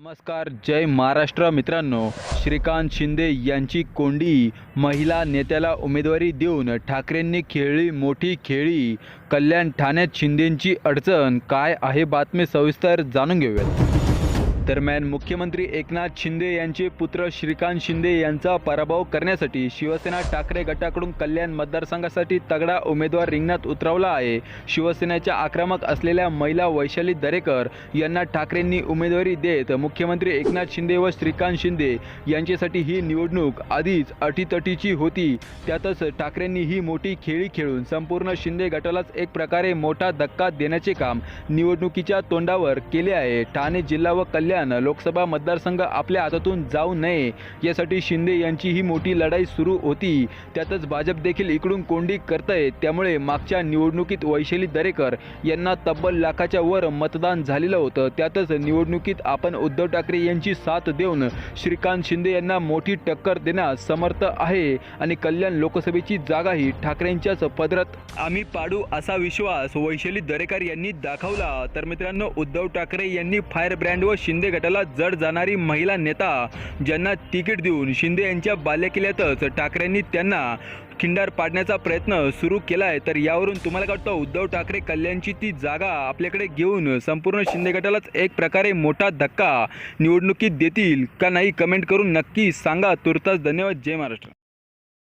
नमस्कार जय महाराष्ट्र मित्रांनो. श्रीकांत शिंदे यांची कोंडी महिला नेत्याला उमेदवारी देऊन ठाकरेंनी खेळली मोठी खेळी. कल्याण ठाण्यात शिंदेंची अडचण काय आहे बातमी सविस्तर जाणून घेऊयात. दरम्यान मुख्यमंत्री एकनाथ शिंदे यांचे पुत्र श्रीकांत शिंदे यांचा पराभव करण्यासाठी शिवसेना ठाकरे गटाकडून कल्याण मतदारसंघासाठी तगडा उमेदवार रिंगणात उतरवला आहे. शिवसेनेच्या आक्रमक असलेल्या महिला वैशाली दरेकर यांना ठाकरेंनी उमेदवारी देत मुख्यमंत्री एकनाथ शिंदे व श्रीकांत शिंदे यांच्यासाठी ही निवडणूक आधीच अटीतटीची होती. त्यातच ठाकरेंनी ही मोठी खेळी खेळून संपूर्ण शिंदे गटालाच एक प्रकारे मोठा धक्का देण्याचे काम निवडणुकीच्या तोंडावर केले आहे. ठाणे जिल्हा व कल्याण लोकसभा मतदारसंघ आपल्या हातातून जाऊ नये. यासाठी शिंदे यांची ही मोठी लढाई सुरू होती. त्यातच भाजप देखील इकडून कोंडी करतंय. त्यामुळे मागच्या निवडणुकीत वैशाली दरेकर यांना तब्बल लाखाच्या वर मतदान झालेलं होतं. त्यातच निवडणुकीत आपण उद्धव ठाकरे यांची साथ देऊन श्रीकांत शिंदे यांना मोठी टक्कर देण्यास समर्थ आहे आणि कल्याण लोकसभेची जागाही ठाकरेंच्याच पदरात. आम्ही पाडू असा विश्वास वैशाली दरेकर यांनी दाखवला. तर मित्रांनो उद्धव ठाकरे यांनी फायर ब्रँड व शिंदे गटाला जड जाणारी महिला नेता ज्यांना तिकीट देऊन शिंदे यांच्या बालेकिल्ल्यातच ठाकरेंनी त्यांना खिंडार पाडण्याचा प्रयत्न सुरू केला आहे तर यावरून तुम्हाला काय वाटतं? उद्धव ठाकरे कल्याणची ती जागा आपल्याकडे घेऊन संपूर्ण शिंदे गटालाच एक प्रकारे मोठा धक्का निवडणुकीत देतील का नाही? कमेंट करून नक्की सांगा. तुर्तास धन्यवाद. जय महाराष्ट्र.